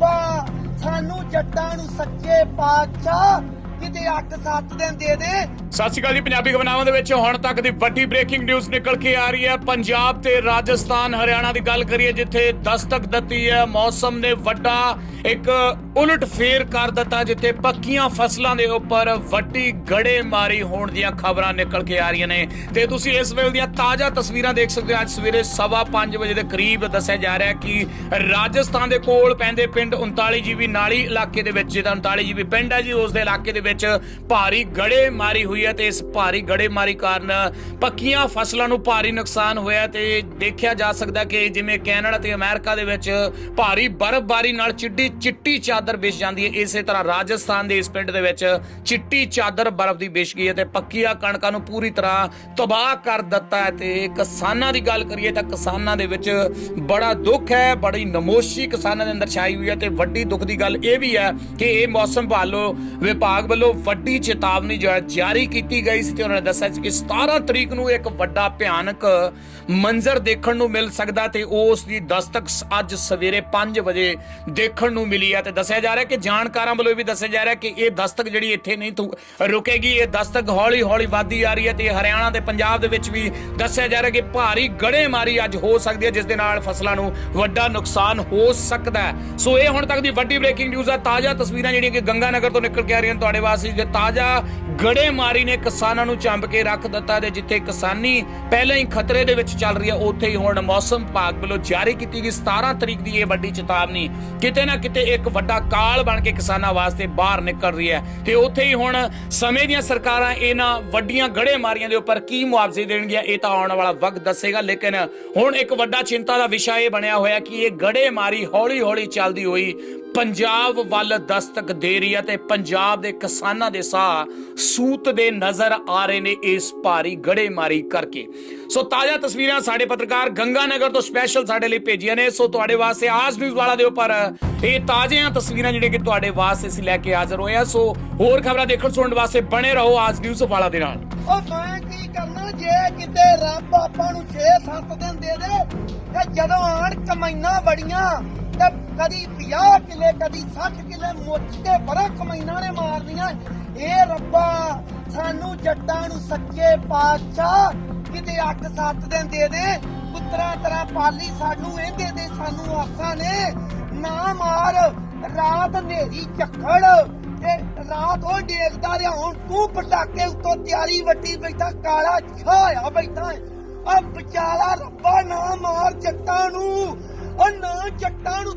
ਰੱਬਾ ਸਾਨੂੰ ਜੱਟਾਂ ਨੂੰ ਸੱਚੇ ਪਾਤਸ਼ਾਹ ਕਿਤੇ 8-7 ਦਿਨ ਦੇ ਦੇ। ਸਤਿ ਸ਼੍ਰੀ ਅਕਾਲ ਜੀ, ਪੰਜਾਬੀ ਖਬਰਾਂ ਦੇ ਵਿੱਚ ਹੁਣ ਤੱਕ ਦੀ ਵੱਡੀ ਬ੍ਰੇਕਿੰਗ ਨਿਊਜ਼ ਨਿਕਲ ਕੇ ਆ ਰਹੀ ਹੈ। ਪੰਜਾਬ ਤੇ ਰਾਜਸਥਾਨ, ਹਰਿਆਣਾ ਦੀ ਗੱਲ ਕਰੀਏ, ਜਿੱਥੇ ਦਸਤਕ ਦਿੱਤੀ ਹੈ। ਮੌਸਮ ਨੇ ਵੱਡਾ ਇੱਕ ਉਲਟ ਫੇਰ ਕਰ ਦਿੱਤਾ, ਜਿੱਥੇ ਪੱਕੀਆਂ ਫਸਲਾਂ ਦੇ ਉੱਪਰ ਵੱਡੀ ਗੜੇਮਾਰੀ ਹੋਣ ਦੀਆਂ ਖਬਰਾਂ ਨਿਕਲ ਕੇ ਆ ਰਹੀਆਂ ਨੇ। ਤੇ ਤੁਸੀਂ ਇਸ ਵੇਲੇ ਦੀਆਂ ਤਾਜ਼ਾ ਤਸਵੀਰਾਂ ਦੇਖ ਸਕਦੇ ਹੋ। ਅੱਜ ਸਵੇਰੇ 5:30 ਵਜੇ ਦੇ ਕਰੀਬ ਦੱਸਿਆ ਜਾ ਰਿਹਾ ਕਿ ਰਾਜਸਥਾਨ ਦੇ ਕੋਲ ਪੈਂਦੇ ਪਿੰਡ 39 ਜੀਬੀ ਨਾਲੀ ਇਲਾਕੇ ਦੇ ਵਿੱਚ ਜਿਹੜਾ 39 ਜੀਬੀ ਪਿੰਡ ਹੈ ਜੀ, ਉਸ ਦੇ ਇਲਾਕੇ ਦੇ ਵਿੱਚ ਭਾਰੀ ਗੜੇ ਮਾਰੀ ਹੋਈ ਹੈ ਤੇ ਇਸ ਭਾਰੀ ਗੜੇਮਾਰੀ ਕਾਰਨ ਪੱਕੀਆਂ ਫਸਲਾਂ ਨੂੰ ਭਾਰੀ ਨੁਕਸਾਨ ਹੋਇਆ ਤੇ ਦੇਖਿਆ ਜਾ ਸਕਦਾ ਕਿ ਜਿਵੇਂ ਕੈਨੇਡਾ ਤੇ ਅਮਰੀਕਾ ਦੇ ਵਿੱਚ ਭਾਰੀ ਬਰਫ਼ਬਾਰੀ ਨਾਲ ਚਿੱਟੀ ਚਿੱਟੀ ਚਾਦਰ ਵਿਛ ਜਾਂਦੀ ਹੈ, ਇਸੇ ਤਰ੍ਹਾਂ ਰਾਜਸਥਾਨ ਦੇ ਇਸ ਪਿੰਡ ਦੇ ਵਿੱਚ ਚਿੱਟੀ ਚਾਦਰ ਬਰਫ਼ ਦੀ ਵਿਛ ਗਈ ਹੈ ਤੇ ਪੱਕੀਆਂ ਕਣਕਾਂ ਨੂੰ ਪੂਰੀ ਤਰ੍ਹਾਂ ਤਬਾਹ ਕਰ ਦਿੱਤਾ ਹੈ ਤੇ ਕਿਸਾਨਾਂ ਦੀ ਗੱਲ ਕਰੀਏ ਤਾਂ ਕਿਸਾਨਾਂ ਦੇ ਵਿੱਚ ਬੜਾ ਦੁੱਖ ਹੈ, ਬੜੀ ਨਮੋਸ਼ੀ ਕਿਸਾਨਾਂ ਦੇ ਅੰਦਰ ਛਾਈ ਹੋਈ ਹੈ ਤੇ ਵੱਡੀ ਦੁੱਖ ਦੀ ਗੱਲ ਇਹ ਵੀ ਹੈ ਕਿ ਇਹ ਮੌਸਮ ਭਾਲੋ ਵਿਭਾਗ ਵੱਲੋਂ ਵੱਡੀ ਚੇਤਾਵਨੀ ਜਾਰੀ ਕੀਤੀ ਗਈ ਸੀ ਤੇ ਉਹਨਾਂ ਨੇ ਦੱਸਿਆ ਸੀ ਕਿ 17 ਤਰੀਕ ਨੂੰ ਇੱਕ ਵੱਡਾ ਭਿਆਨਕ ਮੰਜ਼ਰ ਦੇਖਣ ਨੂੰ ਮਿਲ ਸਕਦਾ ਤੇ ਉਸ ਦੀ ਦਸਤਕ ਅੱਜ ਸਵੇਰੇ 5 ਵਜੇ ਦੇਖਣ ਨੂੰ ਮਿਲੀ ਹੈ ਤੇ ਦੱਸਿਆ ਜਾ ਰਿਹਾ ਕਿ ਜਾਣਕਾਰਾਂ ਵੱਲੋਂ ਇਹ ਵੀ ਦੱਸਿਆ ਜਾ ਰਿਹਾ ਕਿ ਇਹ ਦਸਤਕ ਜਿਹੜੀ ਇੱਥੇ ਨਹੀਂ ਰੁਕੇਗੀ, ਇਹ ਦਸਤਕ ਹੌਲੀ ਹੌਲੀ ਵੱਧਦੀ ਆ ਰਹੀ ਹੈ ਤੇ ਹਰਿਆਣਾ ਤੇ ਪੰਜਾਬ ਦੇ ਵਿੱਚ ਵੀ ਦੱਸਿਆ ਜਾ ਰਿਹਾ ਕਿ ਭਾਰੀ ਗੜੇਮਾਰੀ ਅੱਜ ਹੋ ਸਕਦੀ ਹੈ, ਜਿਸ ਦੇ ਨਾਲ ਫਸਲਾਂ ਨੂੰ ਵੱਡਾ ਨੁਕਸਾਨ ਹੋ ਸਕਦਾ ਹੈ। ਸੋ ਇਹ ਹੁਣ ਤੱਕ ਦੀ ਵੱਡੀ ਬ੍ਰੇਕਿੰਗ ਨਿਊਜ਼ ਆ, ਤਾਜ਼ਾ ਤਸਵੀਰਾਂ ਜਿਹੜੀਆਂ ਕਿ ਗੰਗਾ ਨਗਰ ਤੋਂ ਨਿਕਲ ਕੇ ਆ ਰਹੀਆਂ ਨੇ ਤੁਹਾਡੇ ਵਾਸਤੇ ਜੇ ਤਾਜ਼ਾ ਗੜੇਮਾਰੀ ਨੇ ਕਿਸਾਨਾਂ ਨੂੰ ਚੰਬ ਕੇ ਰੱਖ ਦਿੱਤਾ ਤੇ ਜਿੱਥੇ ਕਿਸਾਨੀ ਪਹਿਲਾਂ ਹੀ ਖਤਰੇ ਦੇ ਵਿੱਚ ਚੱਲ ਰਹੀ ਹੈ ਉੱਥੇ ਹੀ ਹੁਣ ਮੌਸਮ ਵਿਭਾਗ ਵੱਲੋਂ ਜਾਰੀ ਕੀਤੀ ਗਈ 17 ਤਰੀਕ ਦੀ ਇਹ ਵੱਡੀ ਚੇਤਾਵਨੀ। ਕਿਤੇ ਨਾ ਕਿਤੇ ਇੱਕ ਵੱਡਾ ਕਾਲ ਬਣ ਕੇ ਕਿਸਾਨਾਂ ਵਾਸਤੇ ਬਾਹਰ ਨਿਕਲ ਰਹੀ ਹੈ। ਤੇ ਉੱਥੇ ਹੀ ਹੁਣ ਸਮੇਂ ਦੀਆਂ ਸਰਕਾਰਾਂ ਇਹਨਾਂ ਵੱਡੀਆਂ ਗੜੇਮਾਰੀਆਂ ਦੇ ਉੱਪਰ ਕੀ ਮੁਆਵਜ਼ੇ ਦੇਣਗੀਆਂ, ਇਹ ਤਾਂ ਆਉਣ ਵਾਲਾ ਵਕਤ ਦੱਸੇਗਾ। ਲੇਕਿਨ ਹੁਣ ਇੱਕ ਵੱਡਾ ਚਿੰਤਾ ਦਾ ਵਿਸ਼ਾ ਇਹ ਬਣਿਆ ਹੋਇਆ ਕਿ ਇਹ ਗੜੇਮਾਰੀ ਹੌਲੀ ਹੌਲੀ ਚੱਲਦੀ ਹੋਈ ਪੰਜਾਬ ਵੱਲ ਦਸਤਕ ਦੇ ਰਹੀ ਹੈ ਤੇ ਪੰਜਾਬ ਦੇ ਕਿਸਾਨਾਂ ਦੇ ਸਾਹ ਸੂਤ ਦੇ ਨਜ਼ਰ ਆ ਰਹੇ ਨੇ ਇਸ ਭਾਰੀ ਗੜੇਮਾਰੀ ਕਰਕੇ। ਸੋ ਤਾਜ਼ਾ ਤਸਵੀਰਾਂ ਸਾਡੇ ਪੱਤਰਕਾਰ ਗੰਗਾ ਨਗਰ ਤੋਂ ਸਪੈਸ਼ਲ ਸਾਡੇ ਲਈ ਭੇਜੀਆਂ ਨੇ। ਸੋ ਤੁਹਾਡੇ ਵਾਸਤੇ ਆਜ ਨਿਊਜ਼ ਵਾਲਾ ਦੇ ਉੱਪਰ ਇਹ ਤਾਜ਼ੀਆਂ ਤਸਵੀਰਾਂ ਜਿਹੜੀਆਂ ਕਿ ਤੁਹਾਡੇ ਵਾਸਤੇ ਅਸੀਂ ਲੈ ਕੇ ਹਾਜ਼ਰ ਹੋਏ ਆ ਸੋ ਹੋਰ ਖਬਰਾਂ ਦੇਖਣ ਸੁਣਨ ਵਾਸਤੇ ਬਣੇ ਰਹੋ ਆਜ ਨਿਊਜ਼ ਵਾਲਾ ਦੇ ਨਾਲ। ਉਹ ਮੈਂ ਕੀ ਕਰਨਾ, ਜੇ ਕਿਤੇ ਰੱਬ ਆਪਾਂ ਨੂੰ 6-7 ਦਿਨ ਦੇ ਦੇ, ਤੇ ਜਦੋਂ ਆਣ ਕਮਾਈਆਂ ਬੜੀਆਂ ਤੇ ਕਦੀ 50 ਕਿਲੇ, ਕਦੀ 60 ਕਿਲੇ ਮੁੱਚ ਬੜਾ ਕਮਾਈਆਂ ਨੇ ਮਾਰਦੀਆਂ ਇਹ ਰੱਬਾ, ਸਾਨੂੰ ਜੱਟਾਂ ਨੂੰ ਸੱਚੇ ਪਾਤਸ਼ਾਹ ਕਿਤੇ 8-7 ਦਿਨ ਦੇ ਦੇ। ਪੁੱਤਰਾਂ ਤਰ੍ਹਾਂ ਪਾਲੀ ਸਾਨੂੰ ਇਹ ਦੇ ਦੇ ਸਾਨੂੰ ਆਸਾਂ ਨੇ। ਨਾ ਮਾਰ, ਰਾਤ ਹਨੇਰੀ ਝੱਖੜ ਤੇ ਰਾਤ ਉਹ ਡੇਗਦਾ ਰਿਹਾ। ਹੁਣ ਤੂੰ ਪਟਾਕੇ ਉੱਤੋਂ ਤਿਆਰੀ ਵੱਡੀ ਬੈਠਾ, ਕਾਲਾ ਛਾਇਆ ਬੈਠਾ। ਆ ਵਿਚਾਲਾ ਰੱਬਾ, ਨਾ ਮਾਰ ਜੱਟਾਂ ਨੂੰ। ਉਹ ਨਾ ਜੱਟਾਂ ਨੂੰ